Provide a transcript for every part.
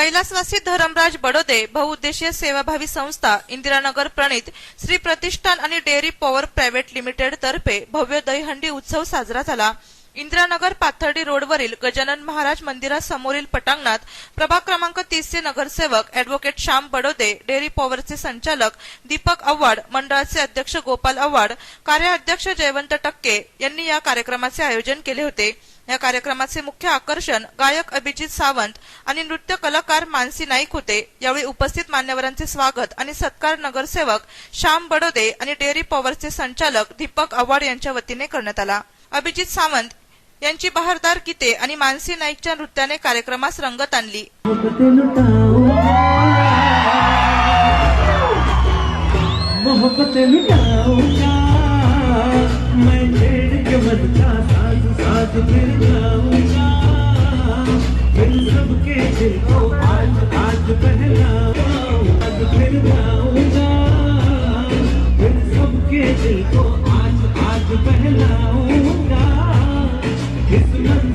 कैलासवासी धरमराज बडोदे बहुउद्देशीय सेवाभावी संस्था इंदिरानगर प्रणित श्री प्रतिष्ठान आणि डेअरी पॉवर प्रायव्हेट लिमिटेड तर्फे भव्य दहीहंडी उत्सव साजरा झाला. इंदिरानगर पाथर्डी रोडवरील गजानन महाराज मंदिरासमोरील पटांगणात प्रभाग क्रमांक तीसचे नगरसेवक अॅडव्होकेट श्याम बडोदे डेअरी पॉवरचे संचालक दीपक आव्हाड मंडळाचे अध्यक्ष गोपाल आव्हाड कार्याध्यक्ष जयवंत टक्के यांनी या कार्यक्रमाचे आयोजन केले होते. या कार्यक्रमाचे मुख्य आकर्षण गायक अभिजित सावंत आणि नृत्य कलाकार मानसी नाईक होते. यावेळी उपस्थित मान्यवरांचे स्वागत आणि सत्कार नगरसेवक श्याम बडोदे आणि डेअरी पॉवरचे संचालक दीपक आव्हाड यांच्या वतीने करण्यात आला. अभिजित सावंत यांची बहारदार गीते आणि मानसी नाईकच्या नृत्याने कार्यक्रमास रंगत आणली. मोहब्बत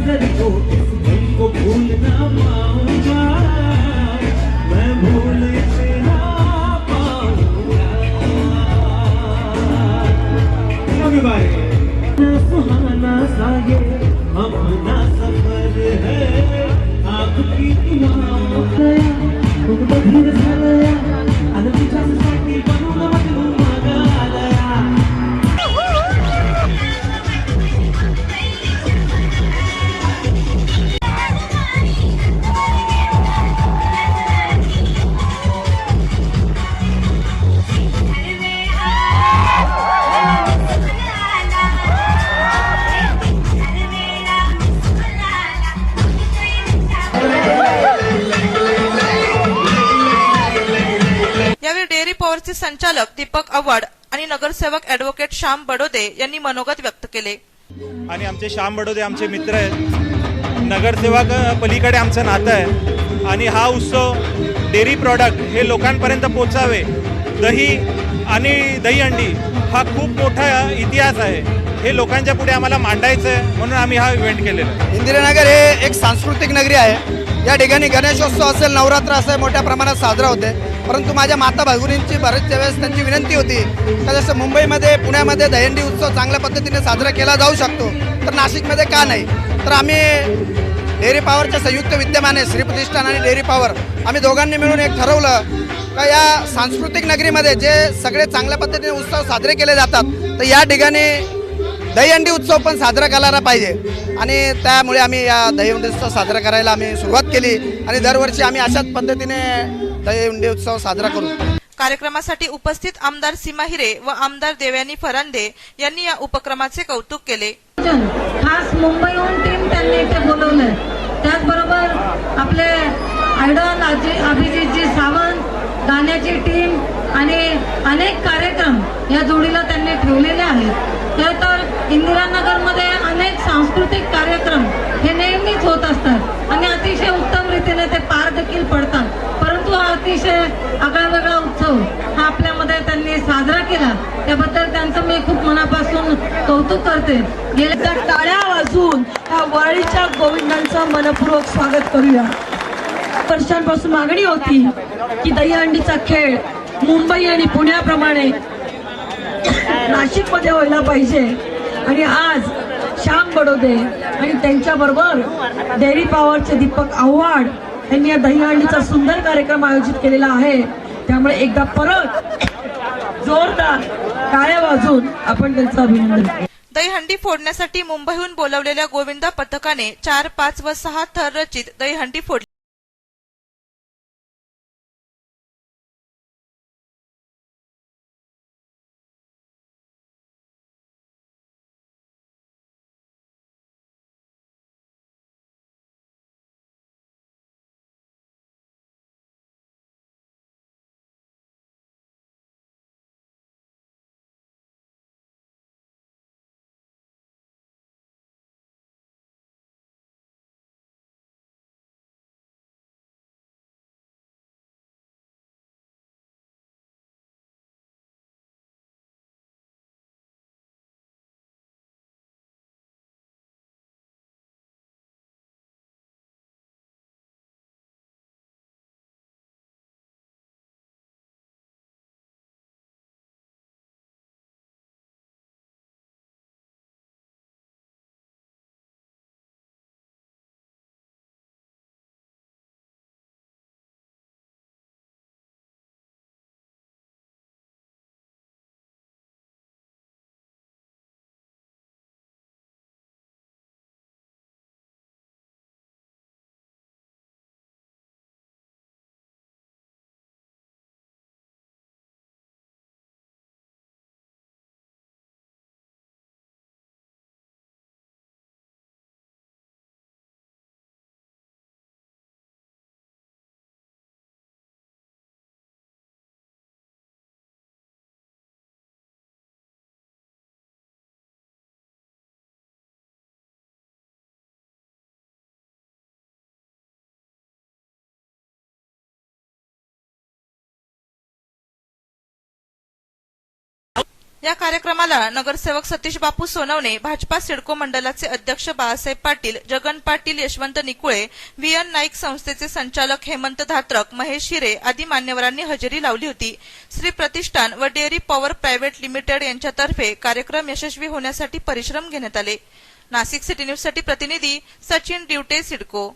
Let it. यावेळी डेअरी पॉवरचे संचालक दीपक आव्हाड आणि नगरसेवक ऍडव्होकेट श्याम बडोदे यांनी मनोगत व्यक्त केले. आणि आमचे श्याम बडोदे आमचे मित्र आहेत. नगरसेवक पलीकडे आमचं नातं आहे. आणि हा उत्सव डेअरी प्रॉडक्ट हे लोकांपर्यंत पोचावे दही आणि दहीहंडी हा खूप मोठा इतिहास आहे. हे लोकांच्या पुढे आम्हाला मांडायचं आहे म्हणून आम्ही हा इव्हेंट केलेला आहे. इंदिरानगर हे एक सांस्कृतिक नगरी आहे. या ठिकाणी गणेशोत्सव असेल नवरात्र असेल मोठ्या प्रमाणात साजरा होते. परंतु माझ्या माता भगिनींची बरेचशा वेळेस त्यांची विनंती होती का जसं मुंबईमध्ये पुण्यामध्ये दहीहंडी उत्सव चांगल्या पद्धतीने साजरा केला जाऊ शकतो तर नाशिकमध्ये का नाही? तर आम्ही डेअरी पॉवरच्या संयुक्त विद्यमाने श्री प्रतिष्ठान आणि डेअरी पॉवर. आम्ही दोघांनी मिळून एक ठरवलं का या सांस्कृतिक नगरीमध्ये जे सगळे चांगल्या पद्धतीने उत्सव साजरे केले जातात तर या ठिकाणी दहीहंडी उत्सव पण साजरा करायला पाहिजे. आणि त्यामुळे आम्ही या दहीहंडी उत्सव साजरा करायला आम्ही सुरुवात केली आणि दरवर्षी आम्ही अशाच पद्धतीने दहीहंडी उत्सव साजरा करू. कार्यक्रमासाठी उपस्थित आमदार सीमा हिरे व आमदार देवयानी फरांदे यांनी या उपक्रमाचे कौतुक केले. खास मुंबईहून टीम त्यांनी इथे बोलवलंय. त्याचबरोबर आपले आयडॉल अजि अभिजितजी सावंत गाण्याची टीम आणि अनेक कार्यक्रम या जोडीला त्यांनी ठेवलेले आहेत. खरं तर इंदिरानगरमध्ये अनेक सांस्कृतिक कार्यक्रम हे नेहमीच होत असतात आणि अतिशय उत्तम रीतीने ते पार देखील पडतात. परंतु हा अतिशय आगळा वेगळा उत्सव हा आपल्यामध्ये त्यांनी साजरा केला. त्याबद्दल त्यांचं मी खूप मनापासून कौतुक करते. गेल्या तर टाळ्या वाजून त्या वरळीच्या गोविंदांचं मनपूर्वक स्वागत करूया. वर्षांपासून मागणी होती की दहीहंडीचा खेळ मुंबई आणि पुण्याप्रमाणे नाशिकमध्ये व्हायला पाहिजे. आणि आज श्याम बडोदे आणि त्यांच्याबरोबर डेअरी पॉवरचे दीपक आव्हाड यांनी या दहीहंडीचा सुंदर कार्यक्रम आयोजित केलेला आहे. त्यामुळे एकदा परत जोरदार. टाळ्या वाजून आपण त्यांचं अभिनंदन. दहीहंडी फोडण्यासाठी मुंबईहून बोलवलेल्या गोविंदा पथकाने चार पाच व सहा थर रचित दहीहंडी फोडली. या कार्यक्रमाला नगरसेवक सतीश बापू सोनवणे भाजपा सिडको मंडलाचे अध्यक्ष बाळासाहेब पाटील जगन पाटील यशवंत निकुळे व्ही एन नाईक संस्थेचे संचालक हेमंत धात्रक महेश हिरे आदी मान्यवरांनी हजेरी लावली होती. श्री प्रतिष्ठान व डेअरी पॉवर प्रायव्हेट लिमिटेड यांच्यातर्फे कार्यक्रम यशस्वी होण्यासाठी परिश्रम घेण्यात आले. नाशिक सिटी न्यूजसाठी प्रतिनिधी सचिन डिवटे सिडको.